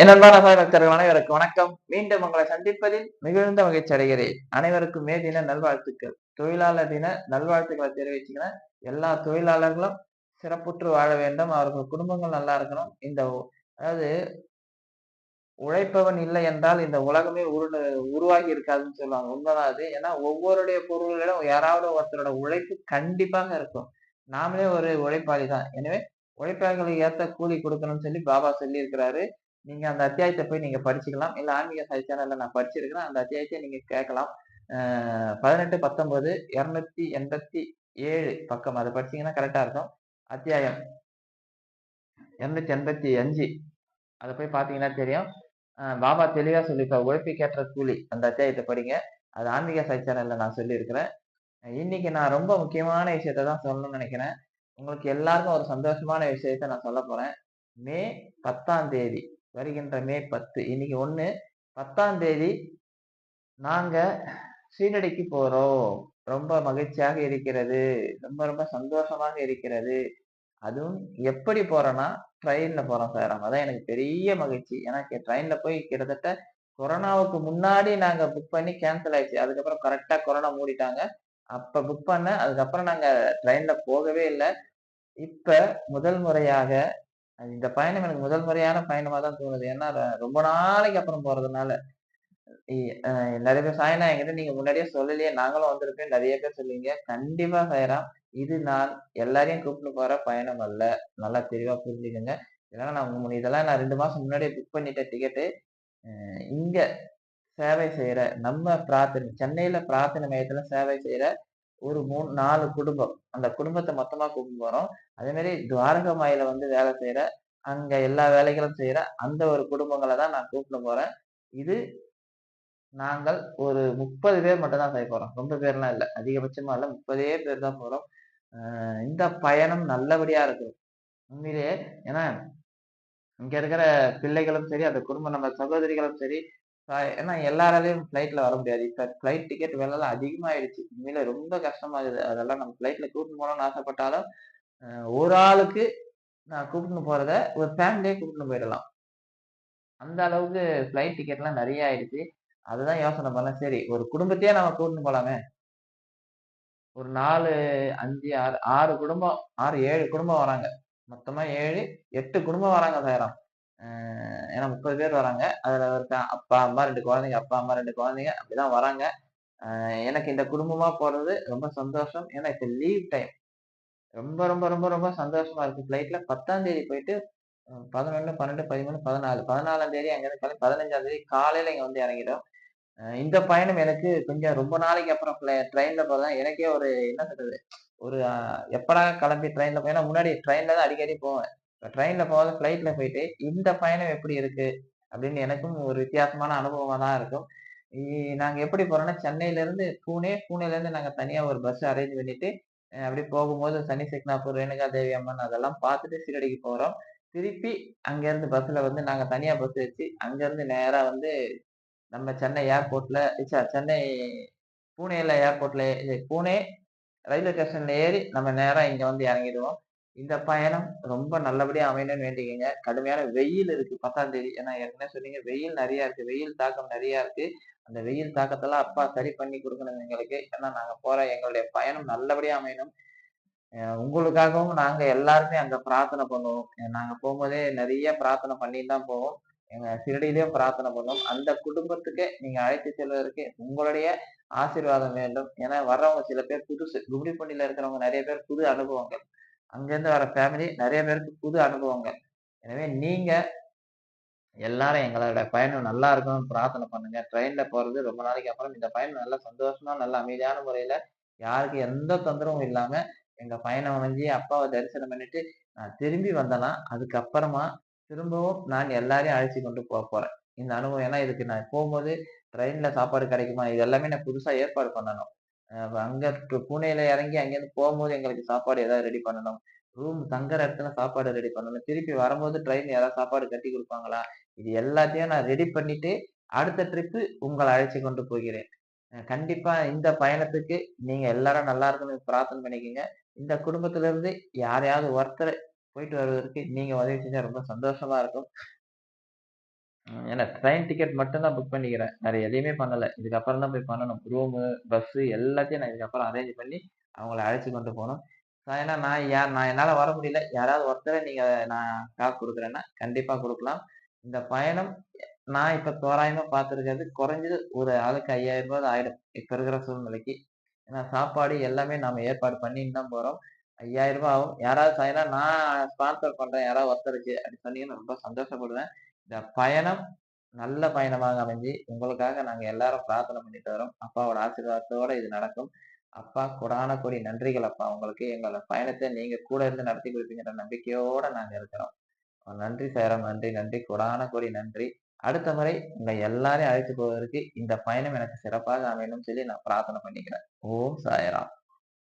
என் அன்பான பக்தர்கள் அனைவருக்கும் வணக்கம். மீண்டும் உங்களை சந்திப்பதில் மிகுந்த மகிழ்ச்சி அடைகிறேன். அனைவருக்கும் மே தின நல்வாழ்த்துக்கள். தொழிலாளர் தின நல்வாழ்த்துக்களை தெரிவிச்சுக்கிறேன். எல்லா தொழிலாளர்களும் சிறப்புற்று வாழ வேண்டும். அவர்கள் குடும்பங்கள் நல்லா இருக்கணும். இந்த அதாவது உழைப்பவன் இல்லை என்றால் இந்த உலகமே உரு உருவாகி இருக்காதுன்னு சொல்லுவாங்க. உண்மைதான் அது. ஏன்னா ஒவ்வொருடைய பொருள்களிடம் யாராவது ஒருத்தரோட உழைப்பு கண்டிப்பாக இருக்கும். நாமளே ஒரு உழைப்பாளி தான் எனவே உழைப்பாளிகளுக்கு ஏற்ற கூலி கொடுக்கணும்னு சொல்லி பாபா சொல்லி இருக்கிறாரு நீங்க அந்த அத்தியாயத்தை போய் நீங்க படிச்சுக்கலாம். இல்ல ஆன்மீக சாய் சேனல்ல நான் படிச்சிருக்கிறேன். அந்த அத்தியாயத்தை நீங்க கேட்கலாம். பதினெட்டு பத்தொன்பது இருநூத்தி எண்பத்தி ஏழு பக்கம். அதை படிச்சீங்கன்னா கரெக்டா இருக்கும். அத்தியாயம் இருநூத்தி எண்பத்தி அஞ்சு. அதை போய் பாத்தீங்கன்னா தெரியும். பாபா தெளிவா சொல்லியிருப்பா உழைப்பி கேட்ட கூலி. அந்த அத்தியாயத்தை படிங்க. அது ஆன்மீக சாய் சேனல்ல நான் சொல்லியிருக்கிறேன். இன்னைக்கு நான் ரொம்ப முக்கியமான விஷயத்த தான் சொல்லணும்னு நினைக்கிறேன். உங்களுக்கு எல்லாருக்கும் ஒரு சந்தோஷமான விஷயத்த நான் சொல்ல போறேன். மே பத்தாம் தேதி வருகின்ற மே பத்து. இன்னைக்கு ஒன்று பத்தாம் தேதி நாங்கள் சீரடிக்கு போகிறோம் ரொம்ப மகிழ்ச்சியாக இருக்கிறது. ரொம்ப ரொம்ப சந்தோஷமாக இருக்கிறது. அதுவும் எப்படி போகிறேன்னா ட்ரெயினில் போகிறோம் சார். அதான் எனக்கு பெரிய மகிழ்ச்சி. ஏன்னா ட்ரெயினில் போய் கிட்டத்தட்ட கொரோனாவுக்கு முன்னாடி நாங்கள் புக் பண்ணி கேன்சல் ஆயிடுச்சு. அதுக்கப்புறம் கரெக்டாக கொரோனா மூடிட்டாங்க. அப்போ புக் பண்ண அதுக்கப்புறம் நாங்கள் ட்ரெயினில் போகவே இல்லை. இப்போ முதல் முறையாக இந்த பயணம் எனக்கு முதல் முறையான பயணமா தான் தோணுது. ஏன்னா ரொம்ப நாளைக்கு அப்புறம் போறதுனால. நிறைய பேர் சாயனா என்கிட்ட நீங்க முன்னாடியே சொல்லலையே நாங்களும் வந்திருக்கேன் நிறைய பேர் சொல்லுவீங்க கண்டிப்பா சாயரா இது நான் எல்லாரையும் கூப்பிட்டு போற பயணம் அல்ல. நல்லா தெளிவா புரிஞ்சுக்கோங்க. இதெல்லாம் நான் இதெல்லாம் நான் ரெண்டு மாசம் முன்னாடியே புக் பண்ணிட்டேன் டிக்கெட்டு இங்க சேவை செய்யற நம்ம பிரார்த்தனை சென்னையில பிரார்த்தனை மையத்துல சேவை செய்யற ஒரு மூணு நாலு குடும்பம். அந்த குடும்பத்தை மொத்தமா கூப்பிட்டு போறோம். அதே மாதிரி துவாரக மாயில வந்து வேலை செய்யற அங்க எல்லா வேலைகளும் செய்யற அந்த ஒரு குடும்பங்களை தான் நான் கூப்பிட்டு போறேன். இது நாங்கள் ஒரு முப்பது பேர் மட்டும் தான் செய்ய போறோம். ரொம்ப பேர்லாம் இல்லை. அதிகபட்சமா இல்லை. முப்பதே பேர் தான் போறோம். இந்த பயணம் நல்லபடியா இருக்கும் உண்மையிலேயே ஏன்னா இங்க இருக்கிற பிள்ளைகளும் சரி அந்த குடும்பம் நம்ம சகோதரிகளும் சரி ஏன்னா எல்லாராலையும் ஃப்ளைட்டில் வர முடியாது. இப்போ ஃப்ளைட் டிக்கெட் விலைலாம் அதிகமாகிடுச்சு உண்மையில ரொம்ப கஷ்டமாகுது அதெல்லாம் நம்ம ஃப்ளைட்டில் கூட்டிட்டு போகணும்னு ஆசைப்பட்டாலும் ஒரு ஆளுக்கு நான் கூப்பிட்டுன்னு போகிறத ஒரு ஃபேமிலியே கூப்பிட்டுன்னு போயிடலாம். அந்த அளவுக்கு ஃப்ளைட் டிக்கெட்லாம் நிறைய ஆயிடுச்சு. அதுதான் யோசனை பண்ண சரி ஒரு குடும்பத்தையே நம்ம கூட்டிட்டு போகலாமே ஒரு நாலு அஞ்சு ஆறு ஆறு குடும்பம் ஆறு ஏழு குடும்பம் வராங்க. மொத்தமாக ஏழு எட்டு குடும்பம் வராங்க சாயிரம். ஏன்னா முப்பது பேர் வராங்க. அதில் இருக்க அப்பா அம்மா ரெண்டு குழந்தைங்க அப்பா அம்மா ரெண்டு குழந்தைங்க அப்படிதான் வராங்க. எனக்கு இந்த குடும்பமாக போகிறது ரொம்ப சந்தோஷம். ஏன்னா இப்போ லீவ் டைம் ரொம்ப ரொம்ப ரொம்ப ரொம்ப சந்தோஷமா இருக்குது ஃப்ளைட்டில் பத்தாம் தேதி போயிட்டு பதினொன்று பன்னெண்டு பதிமூணு பதினாலு. பதினாலாம் தேதி அங்கேருந்து கிளம்பி பதினஞ்சாம் தேதி காலையில் இங்கே வந்து இறங்கிடும் இந்த பயணம் எனக்கு கொஞ்சம் ரொம்ப நாளைக்கு அப்புறம் ட்ரெயினில் போகிறதா எனக்கே ஒரு என்ன சொல்கிறது ஒரு எப்படா கிளம்பி ட்ரெயினில் போய் முன்னாடி ட்ரெயினில் தான் அடிக்கடி போவேன். ட்ரெயின்ல போகாத ஃப்ளைட்ல போயிட்டு இந்த பயணம் எப்படி இருக்கு? அப்படின்னு எனக்கும் ஒரு வித்தியாசமான அனுபவமாக தான் இருக்கும். நாங்க எப்படி போறோம்னா சென்னையில இருந்து பூனே பூனேலேருந்து இருந்து நாங்க தனியா ஒரு பஸ் அரேஞ்ச் பண்ணிட்டு அப்படி போகும்போது சனி சிக்னாப்பூர் ரேணுகா தேவி அம்மன் அதெல்லாம் பார்த்துட்டு சீரடிக்கு போறோம். திருப்பி அங்கேருந்து பஸ்ஸில் பஸ்ல வந்து நாங்க தனியா பஸ் வச்சு அங்கேருந்து நேராக வந்து நம்ம சென்னை ஏர்போர்ட்ல சென்னை பூனேல ஏர்போர்ட்ல பூனே ரயில்வே ஸ்டேஷன்ல ஏறி நம்ம நேராக இங்க வந்து இறங்கிடுவோம். இந்த பயணம் ரொம்ப நல்லபடியாக அமையணும்னு வேண்டிக்கங்க. கடுமையான வெயில் இருக்கு. பத்தாம் தேதி. ஏன்னா ஏற்கனவே சொன்னீங்க வெயில் நிறையா இருக்கு. வெயில் தாக்கம் நிறையா இருக்கு. அந்த வெயில் தாக்கத்தெல்லாம் அப்பா சரி பண்ணி கொடுக்கணும் எங்களுக்கு. ஏன்னா நாங்கள் போற எங்களுடைய பயணம் நல்லபடியாக அமையணும். உங்களுக்காகவும் நாங்கள் எல்லாருமே அங்கே பிரார்த்தனை பண்ணுவோம். நாங்கள் போகும்போதே நிறைய பிரார்த்தனை பண்ணிட்டு தான் போவோம். எங்கள் சிறடியிலேயே பிரார்த்தனை பண்ணுவோம். அந்த குடும்பத்துக்கு நீங்கள் அழைத்து செல்வதற்கு உங்களுடைய ஆசீர்வாதம் வேண்டும். ஏன்னா வர்றவங்க சில பேர் புதுசு. கும்மிடிப்பண்டியில இருக்கிறவங்க நிறைய பேர் புது அனுபவங்கள். அங்கேருந்து வர ஃபேமிலி நிறைய பேருக்கு புது அனுபவங்கள் எனவே நீங்கள் எல்லாரும் எங்களோட பயணம் நல்லா இருக்கணும்னு பிரார்த்தனை பண்ணுங்க. ட்ரெயினில் போகிறது ரொம்ப நாளைக்கு அப்புறம் இந்த பயணம் நல்லா சந்தோஷமா நல்ல அமைதியான முறையில் யாருக்கு எந்த தொந்தரவும் இல்லாமல் எங்கள் பயணம் அமைஞ்சு அப்பாவை தரிசனம் பண்ணிட்டு நான் திரும்பி வந்தேன்னா அதுக்கப்புறமா திரும்பவும் நான் எல்லாரையும் அழைச்சி கொண்டு போக போகிறேன் இந்த அனுபவம் ஏன்னா இதுக்கு நான் போகும்போது ட்ரெயினில் சாப்பாடு கிடைக்குமா? இது எல்லாமே நான் புதுசாக ஏற்பாடு பண்ணணும். அங்க புனேல இறங்கி அங்கேருந்து போகும்போது எங்களுக்கு சாப்பாடு ஏதாவது ரெடி பண்ணணும். ரூம் தங்குற இடத்துல சாப்பாடு ரெடி பண்ணணும். திருப்பி வரும்போது ட்ரெயின் யாராவது சாப்பாடு கட்டி கொடுப்பாங்களா? இது எல்லாத்தையும் நான் ரெடி பண்ணிட்டு அடுத்த ட்ரிப்பு உங்களை அழைச்சி கொண்டு போகிறேன். கண்டிப்பா இந்த பயணத்துக்கு நீங்க எல்லாரும் நல்லா இருக்கணும்னு பிரார்த்தனை பண்ணிக்கோங்க. இந்த குடும்பத்திலிருந்து யாரையாவது ஒருத்தர் போயிட்டு வருவதற்கு நீங்க உதவி செஞ்சா ரொம்ப சந்தோஷமா இருக்கும். ஏன்னா ட்ரெயின் டிக்கெட் மட்டும் தான் புக் பண்ணிக்கிறேன். வேற எதையுமே பண்ணல. இதுக்கப்புறம் தான் போய் பண்ணணும். ரூமு, பஸ்ஸு எல்லாத்தையும் நான் இதுக்கப்புறம் அரேஞ்ச் பண்ணி, அவங்கள அழைச்சி கொண்டு போகணும் ஏன்னா நான் யார் நான் என்னால் வர முடியல. யாராவது ஒருத்தரை நீங்கள் நான் காசு கொடுக்குறேன்னா கண்டிப்பாக கொடுக்கலாம் இந்த பயணம் நான் இப்போ தோராயமாக பார்த்துருக்கிறது குறைஞ்சது ஒரு ஆளுக்கு ஐயாயிரம் ரூபாய் ஆயிடும். இப்போ இருக்கிற சூழ்நிலைக்கு. ஏன்னா சாப்பாடு எல்லாமே நாம் ஏற்பாடு பண்ணின்னு தான் போகிறோம் ஐயாயிரம் ரூபாய் ஆகும். யாராவது சாயினா நான் ஸ்பான்சர் பண்ணுறேன் யாராவது ஒருத்தருக்கு அப்படி சொன்னீங்கன்னா ரொம்ப சந்தோஷப்படுவேன். இந்த பயணம் நல்ல பயணமாக அமைஞ்சு, உங்களுக்காக நாங்க எல்லாரும் பிரார்த்தனை பண்ணிட்டு வரோம். அப்பாவோட ஆசீர்வாதத்தோட இது நடக்கும். அப்பா கொடான கொடி நன்றிகள் அப்பா உங்களுக்கு. எங்களோட பயணத்தை நீங்க கூட இருந்து நடத்தி கொடுப்பீங்கிற நம்பிக்கையோட நாங்க இருக்கிறோம். நன்றி சேரம் நன்றி, நன்றி. கொடான கொடி நன்றி. அடுத்த முறை உங்க எல்லாரையும் அழைத்து போவதற்கு இந்த பயணம் எனக்கு சிறப்பாக அமையணும்னு சொல்லி நான் பிரார்த்தனை பண்ணிக்கிறேன். ஓம் சாயராம்